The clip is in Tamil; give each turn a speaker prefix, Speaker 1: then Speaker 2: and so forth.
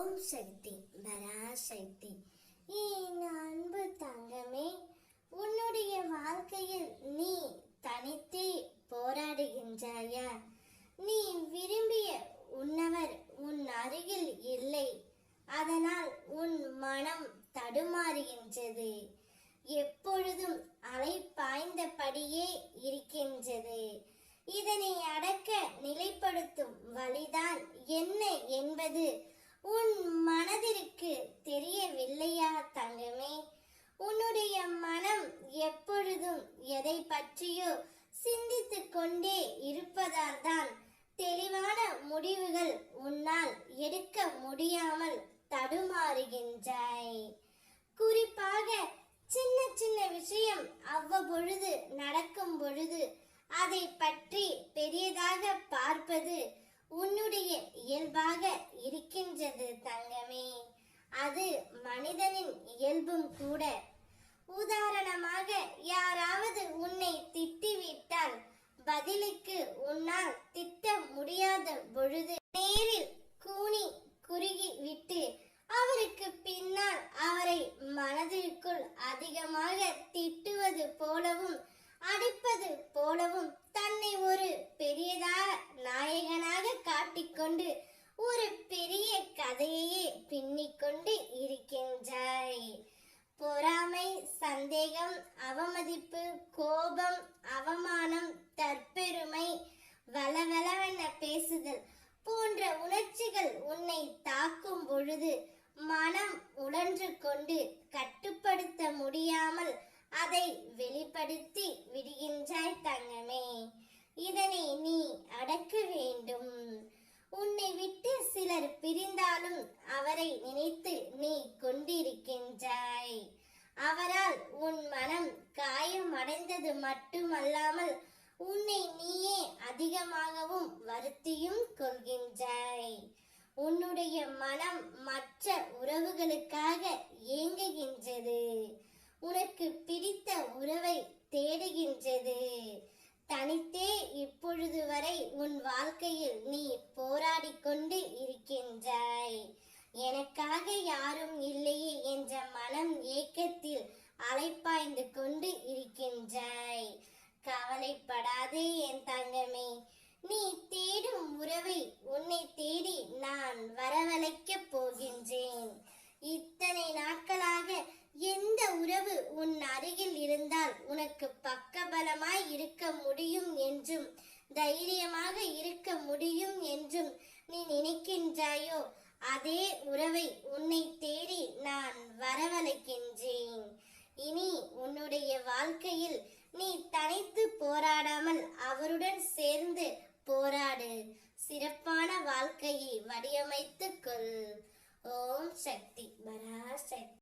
Speaker 1: ஓம் சக்தி பராசக்தி என் அன்பு தங்கமே உன்னுடைய வாழ்க்கையில் நீ தனித்தே போராடுகின்றாயா? நீ விரும்பிய உன்னவர் உன் அருகில் இல்லை. அதனால் உன் மனம் தடுமாறுகின்றது. எப்பொழுதும் அலை பாய்ந்தபடியே இருக்கின்றது. இதனை அடக்க நிலைப்படுத்தும் வழிதான் என்ன என்பது உன் மனதிற்கு தெரியவில்லையா தங்கமே? உன்னுடைய மனம் எப்பொழுதும் எதை பற்றியோ சிந்தித்துக் கொண்டே இருப்பதால் தான் தெளிவான முடிவுகள் உன்னால் எடுக்க முடியாமல் தடுமாறுகின்றாய். குறிப்பாக சின்ன சின்ன விஷயம் அவ்வப்பொழுது நடக்கும் பொழுது அதை பற்றி பெரியதாக பார்ப்பது உன்னுடைய இயல்பாக இருக்கின்றது தங்கமே. அது மனிதனின் இயல்பும் கூட. உதாரணமாக யாராவது உன்னை திட்டிவிட்டால் பதிலுக்கு உன்னால் திட்ட முடியாத பொழுது நேரில் கூணி குறுகி விட்டு அவருக்கு பின்னால் அவரை மனதிற்குள் அதிகமாக திட்டுவது போலவும் அடிப்பது போலவும் தன்னை ஒரு பெரியதாக நாயகனாக காட்டிக்கொண்டு ஒரு பெரிய பின்னிக்கொண்டு இருக்கின்றாய். பொறாமை சந்தேகம் அவமதிப்பு கோபம் அவமானம் தற்பெருமை வளவளவென பேசுதல் போன்ற உணர்ச்சிகள் உன்னை தாக்கும் பொழுது மனம் உழன்று கொண்டு கட்டுப்படுத்த முடியாமல் அதை வெளிப்படுத்தி விடுகின்றாய் தங்கமே. இதனை நீ அடக்க வேண்டும். உன்னை விட்டு சிலர் பிரிந்தாலும் அவரை நினைத்து நீ கொண்டிருக்கின்றாய். அவரால் உன் மனம் காயமடைந்தது மட்டுமல்லாமல் உன்னை நீயே அதிகமாகவும் வருத்தியும் கொள்கின்றாய். உன்னுடைய மனம் மற்ற உறவுகளுக்காக ஏங்குகின்றது. உனக்கு பிடித்த உறவை தேடுகின்றது. தனித்தே இப்பொழுது வரை உன் வாழ்க்கையில் நீ போராடிக் கொண்டு இருக்கின்றாய். எனக்காக யாரும் இல்லையே என்ற மனம் ஏக்கத்தில் அலைப்பாய்ந்து கொண்டு இருக்கின்றாய். கவலைப்படாதே என் தங்கமே நீ தேடும் உறவை உன்னை தேடி நான் வரவழைக்கப் போகின்றேன். இத்தனை நாட்களாக எந்த உறவு உன் அருகில் இருந்தால் உனக்கு பக்கபலமாய் இருக்க முடியும் அதே உறவை உன்னை தேடி நான் வரவழைக்கின்றேன். இனி உன்னுடைய வாழ்க்கையில் நீ தனித்து போராடாமல் அவருடன் சேர்ந்து போராடு. சிறப்பான வாழ்க்கையை வடிவமைத்துக் கொள். ஓம் சக்தி பராசக்தி